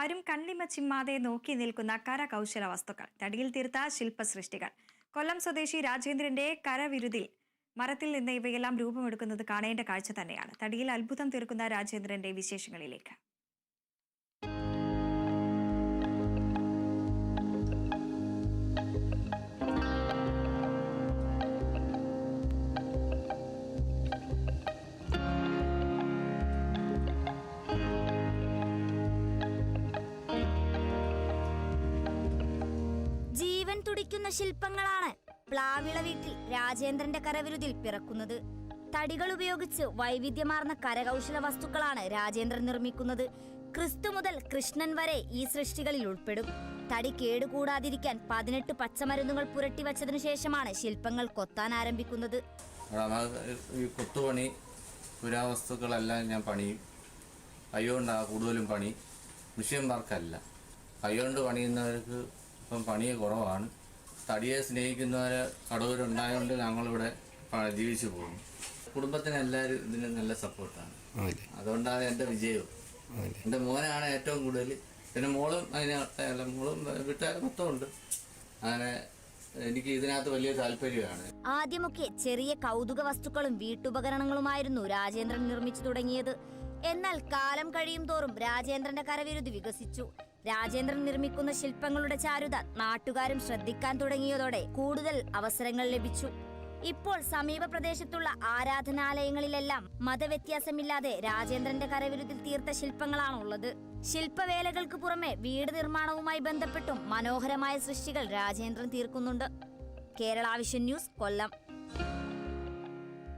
ആരും കണ്ണിമ ചിമ്മാതെ നോക്കി നിൽക്കുന്ന കരകൗശല വസ്തുക്കൾ. തടിയിൽ തീർത്ത ശില്പസൃഷ്ടികൾ. കൊല്ലം സ്വദേശി രാജേന്ദ്രന്റെ കരവിരുതിൽ മരത്തിൽ നിന്ന് ഇവയെല്ലാം രൂപമെടുക്കുന്നത് കാണേണ്ട കാഴ്ച തന്നെയാണ്. തടിയിൽ അത്ഭുതം തീർക്കുന്ന രാജേന്ദ്രന്റെ വിശേഷങ്ങളിലേക്ക്. തുടിക്കുന്ന ശില്പങ്ങളാണ് പ്ലാവിള വീട്ടിൽ രാജേന്ദ്രന്റെ കരവിരുതിൽ പിറക്കുന്നത്. തടികൾ ഉപയോഗിച്ച് വൈവിധ്യമാർന്ന കരകൗശല വസ്തുക്കളാണ് രാജേന്ദ്രൻ നിർമ്മിക്കുന്നത്. ക്രിസ്തു മുതൽ കൃഷ്ണൻ വരെ ഈ സൃഷ്ടികളിൽ ഉൾപ്പെടും. തടി കേടുകൂടാതിരിക്കാൻ പതിനെട്ട് പച്ചമരുന്നുകൾ പുരട്ടി വച്ചതിനു ശേഷമാണ് ശില്പങ്ങൾ കൊത്താൻ ആരംഭിക്കുന്നത്. ഈ കൊത്തുപണി പുരാവസ്തുക്കളെല്ലാം ഞാൻ പണിയും. കൈകൊണ്ടാണ് കൂടുതലും പണി. മിഷ്യൻ അയ്യോണ്ട് പണിയുന്നവർക്ക് ഇപ്പം പണി കുറവാണ്. തടിയെ സ്നേഹിക്കുന്നവർ കടവരുണ്ടായതുകൊണ്ട് ഞങ്ങളിവിടെ ജീവിച്ചു പോകും കുടുംബത്തിന് എല്ലാവരും ഇതിന് നല്ല സപ്പോർട്ടാണ്. അതുകൊണ്ടാണ് എന്റെ വിജയവും. എന്റെ മോനാണ് ഏറ്റവും കൂടുതൽ പിന്നെ മോളും അതിനെ അല്ല മോളും വീട്ടുകാരും മൊത്തമുണ്ട്. അങ്ങനെ എനിക്ക് ഇതിനകത്ത് വലിയ താല്പര്യമാണ്. ആദ്യമൊക്കെ ചെറിയ കൗതുക വസ്തുക്കളും വീട്ടുപകരണങ്ങളുമായിരുന്നു രാജേന്ദ്രൻ നിർമ്മിച്ചു തുടങ്ങിയത്. എന്നാൽ കാലം കഴിയും തോറും രാജേന്ദ്രന്റെ കരവിരുതി വികസിച്ചു. രാജേന്ദ്രൻ നിർമ്മിക്കുന്ന ശില്പങ്ങളുടെ ചാരുത നാട്ടുകാരും ശ്രദ്ധിക്കാൻ തുടങ്ങിയതോടെ കൂടുതൽ അവസരങ്ങൾ ലഭിച്ചു. ഇപ്പോൾ സമീപ പ്രദേശത്തുള്ള ആരാധനാലയങ്ങളിലെല്ലാം മതവ്യത്യാസമില്ലാതെ രാജേന്ദ്രന്റെ കരവിരുതിൽ തീർത്ത ശില്പങ്ങളാണുള്ളത്. ശില്പവേലകൾക്ക് പുറമെ വീട് നിർമ്മാണവുമായി ബന്ധപ്പെട്ടും മനോഹരമായ സൃഷ്ടികൾ രാജേന്ദ്രൻ തീർക്കുന്നുണ്ട്. കേരളാവിഷൻ ന്യൂസ് കൊല്ലം.